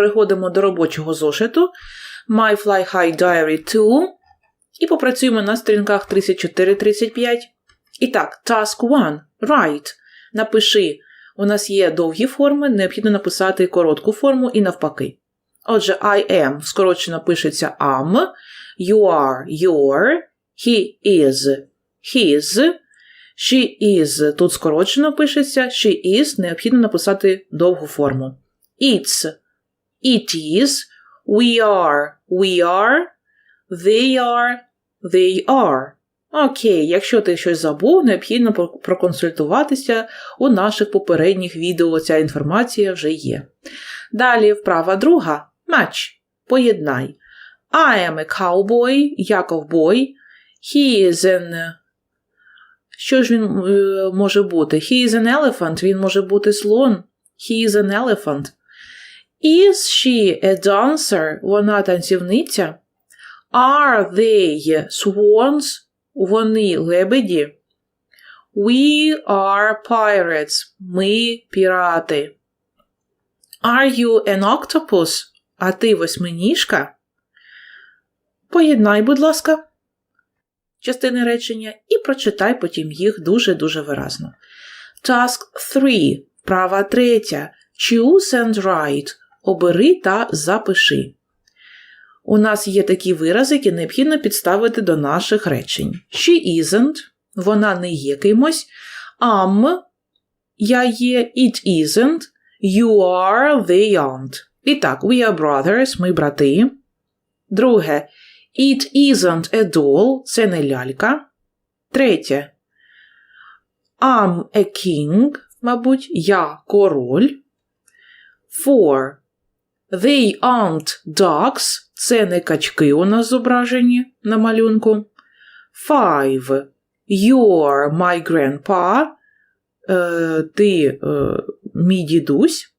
Переходимо до робочого зошиту My Fly High Diary 2 і попрацюємо на сторінках 34-35. І так, Task 1. Write. Напиши. У нас є довгі форми, необхідно написати коротку форму і навпаки. Отже, I am скорочено пишеться am, you are your, he is his, she is тут скорочено пишеться, she is необхідно написати довгу форму. It's it is, we are we are, they are they are. Окей, якщо ти щось забув, необхідно проконсультуватися у наших попередніх відео. Ця інформація вже є. Далі вправа друга. Match. Поєднай. I am a cowboy, я ковбой. He is an... Що ж він е, може бути? He is an elephant, він може бути слон. He is an elephant. Is she a dancer? Вона танцівниця. Are they swans? Вони лебеді. We are pirates. Ми пірати. Are you an octopus? А ти восьминіжка? Поєднай, будь ласка, частини речення і прочитай потім їх дуже-дуже виразно. Task 3. Права третя. Choose and write. Обери та запиши. У нас є такі вирази, які необхідно підставити до наших речень. She isn't. Вона не є кимось. Am. Я є. It isn't. You are, they aren't. І так, we are brothers, ми брати. Друге. It isn't a doll, це не лялька. Третє. I'm a king, мабуть, я король. Four. They aren't ducks, це не качки у нас зображені на малюнку. Five. You're my grandpa. Е, ти е, мій дідусь.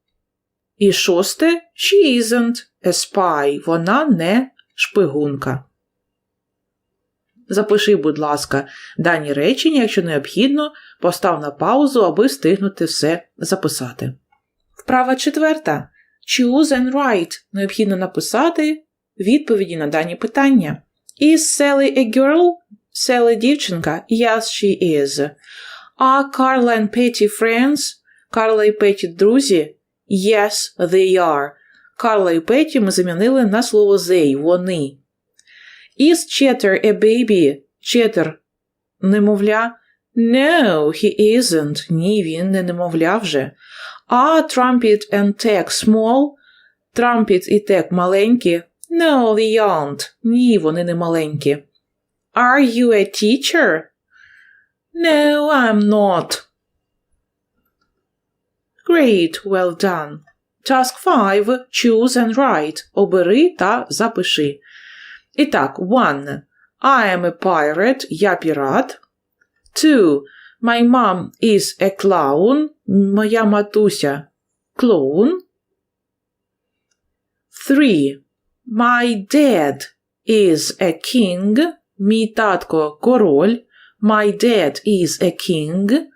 І шосте she isn't a spy. Вона не шпигунка. Запиши, будь ласка, дані речення, якщо необхідно, постав на паузу, аби встигнути все записати. Вправа четверта. Choose and write. Необхідно написати відповіді на дані питання. Is Sally a girl? Sally дівчинка? Yes, she is. Are Carla and Petty friends? Карла і Петі друзі? Yes, they are. Карла і Петі ми замінили на слово they, вони. Is Cheddar a baby? Cheddar – немовля? No, he isn't. Ні, він не немовля вже. Are Trumpet and Tech small? Trumpet і Tech маленькі? No, they aren't. Ні, вони не маленькі. Are you a teacher? No, I'm not. Great, well done. Task 5. Choose and write. Обери та запиши. І так, 1. I am a pirate. Я пірат. 2. My mom is a clown. Моя матуся клоун. 3. My dad is a king. Мій татко король. My dad is a king.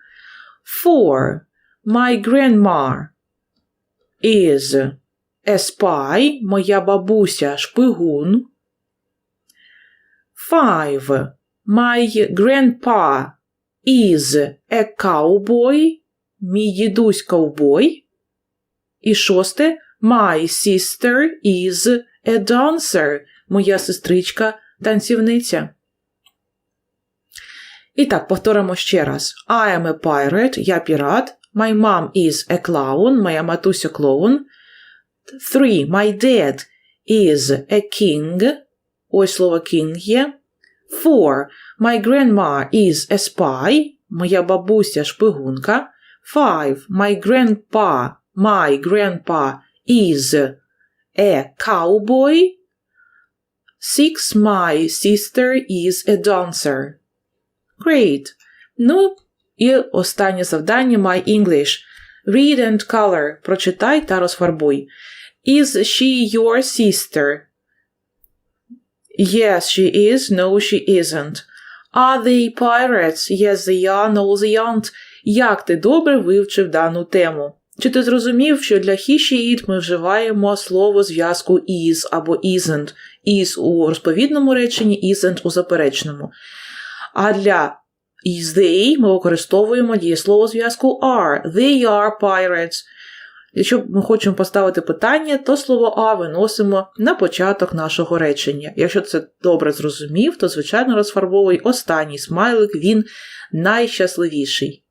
4. My grandma is a spy. Моя бабуся шпигун. 5. My grandpa is a cowboy. Мій дідусь ковбой. І шосте. My sister is a dancer. Моя сестричка танцівниця. І так, повторимо ще раз. I am a pirate, я пірат. My mom is a clown, моя матуся клоун. 3. My dad is a king. Ось слово king є. 4. My grandma is a spy. Моя бабуся шпигунка. 5. My grandpa, my grandpa is a cowboy. 6. My sister is a dancer. Great. Ну, і останнє завдання My English. Read and color. Прочитай та розфарбуй. Is she your sister? Yes, she is. No, she isn't. Are they pirates? Yes, they are. No, they aren't. Як ти добре вивчив дану тему? Чи ти зрозумів, що для he, she, it ми вживаємо слово зв'язку is або isn't? Is у розповідному реченні, isn't у заперечному. А для is they ми використовуємо дієслово зв'язку are. They are pirates. Якщо ми хочемо поставити питання, то слово А виносимо на початок нашого речення. Якщо це добре зрозумів, то звичайно розфарбовуй останній смайлик, він найщасливіший.